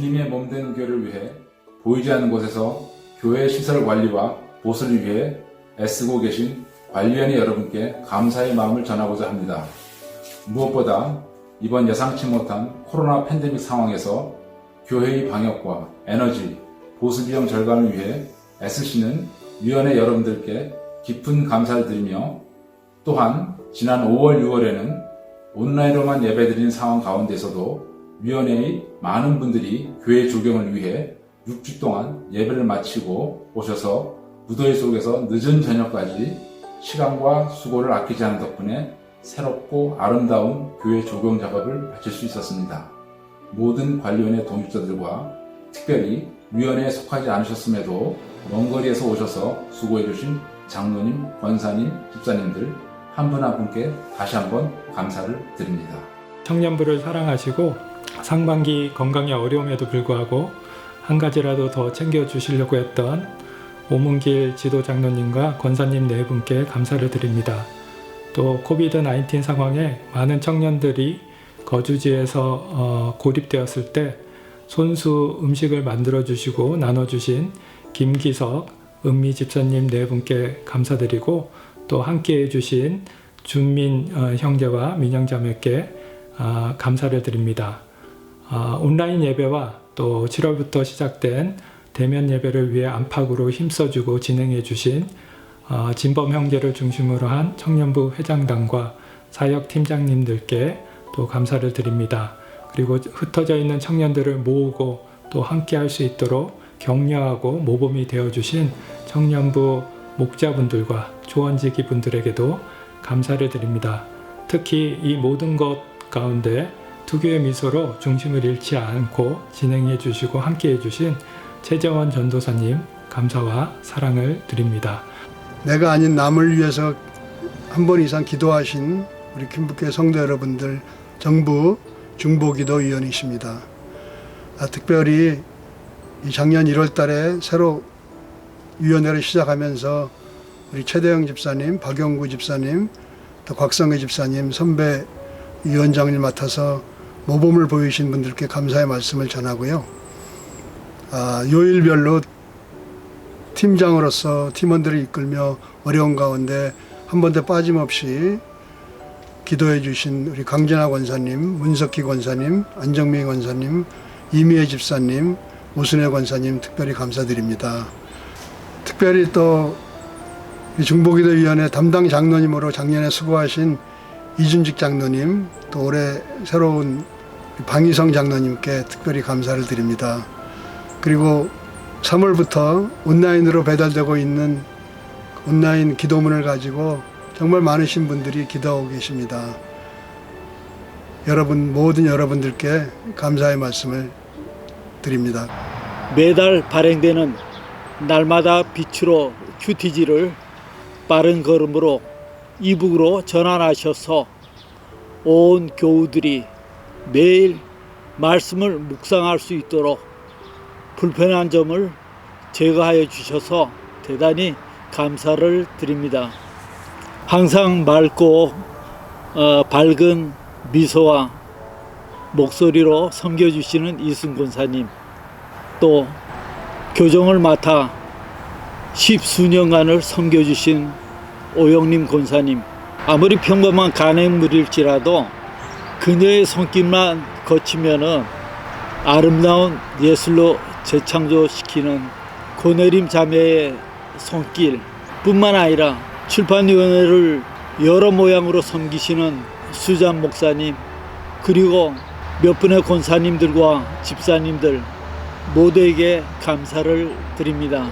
주님의 몸 된 교회를 위해 보이지 않는 곳에서 교회 시설 관리와 보수를 위해 애쓰고 계신 관리원의 여러분께 감사의 마음을 전하고자 합니다. 무엇보다 이번 예상치 못한 코로나 팬데믹 상황에서 교회의 방역과 에너지, 보수 비용 절감을 위해 애쓰시는 위원회 여러분들께 깊은 감사를 드리며 또한 지난 5월, 6월에는 온라인으로만 예배드린 상황 가운데서도 위원회의 많은 분들이 교회 조경을 위해 6주 동안 예배를 마치고 오셔서 무더위 속에서 늦은 저녁까지 시간과 수고를 아끼지 않은 덕분에 새롭고 아름다운 교회 조경 작업을 마칠 수 있었습니다. 모든 관리원의 동역자들과 특별히 위원회에 속하지 않으셨음에도 먼 거리에서 오셔서 수고해주신 장로님, 권사님, 집사님들 한 분한 분께 다시 한번 감사를 드립니다. 청년부를 사랑하시고 상반기 건강에 어려움에도 불구하고 한 가지라도 더 챙겨 주시려고 했던 오문길 지도 장로님과 권사님 네 분께 감사를 드립니다. 또 코비드 19 상황에 많은 청년들이 거주지에서 어, 고립되었을 때 손수 음식을 만들어 주시고 나눠 주신 김기석 은미 집사님 네 분께 감사드리고 또 함께 해 주신 준민 어, 형제와 민영 자매께 아, 감사를 드립니다. 아, 온라인 예배와 또 7월부터 시작된 대면 예배를 위해 안팎으로 힘써주고 진행해 주신 아, 진범 형제를 중심으로 한 청년부 회장단과 사역 팀장님들께 또 감사를 드립니다. 그리고 흩어져 있는 청년들을 모으고 또 함께 할 수 있도록 격려하고 모범이 되어 주신 청년부 목자분들과 조원지기 분들에게도 감사를 드립니다. 특히 이 모든 것 가운데 투교의 미소로 중심을 잃지 않고 진행해 주시고 함께 해 주신 최정원 전도사님 감사와 사랑을 드립니다. 내가 아닌 남을 위해서 한 번 이상 기도하신 우리 김북교회 성도 여러분들 정부 중보기도위원이십니다. 아, 특별히 이 작년 1월 달에 새로 위원회를 시작하면서 우리 최대영 집사님, 박영구 집사님, 또 곽성회 집사님, 선배 위원장을 맡아서 모범을 보이신 분들께 감사의 말씀을 전하고요. 아, 요일별로 팀장으로서 팀원들을 이끌며 어려운 가운데 한 번도 빠짐없이 기도해 주신 우리 강진아 권사님, 문석희 권사님, 안정미 권사님, 이미애 집사님, 오순혜 권사님 특별히 감사드립니다. 특별히 또 중보기도위원회 담당 장로님으로 작년에 수고하신 이준직 장로님, 또 올해 새로운 방희성 장로님께 특별히 감사를 드립니다. 그리고 3월부터 온라인으로 배달되고 있는 온라인 기도문을 가지고 정말 많으신 분들이 기도하고 계십니다. 여러분, 모든 여러분들께 감사의 말씀을 드립니다. 매달 발행되는 날마다 빛으로 큐티지를 빠른 걸음으로 이북으로 전환하셔서 온 교우들이 매일 말씀을 묵상할 수 있도록 불편한 점을 제거하여 주셔서 대단히 감사를 드립니다. 항상 맑고 어, 밝은 미소와 목소리로 섬겨주시는 이승 권사님 또 교정을 맡아 십수년간을 섬겨주신 오영림 권사님 아무리 평범한 간행물일지라도 그녀의 손길만 거치면은 아름다운 예술로 재창조시키는 고내림 자매의 손길 뿐만 아니라 출판위원회를 여러 모양으로 섬기시는 수잔 목사님 그리고 몇 분의 권사님들과 집사님들 모두에게 감사를 드립니다.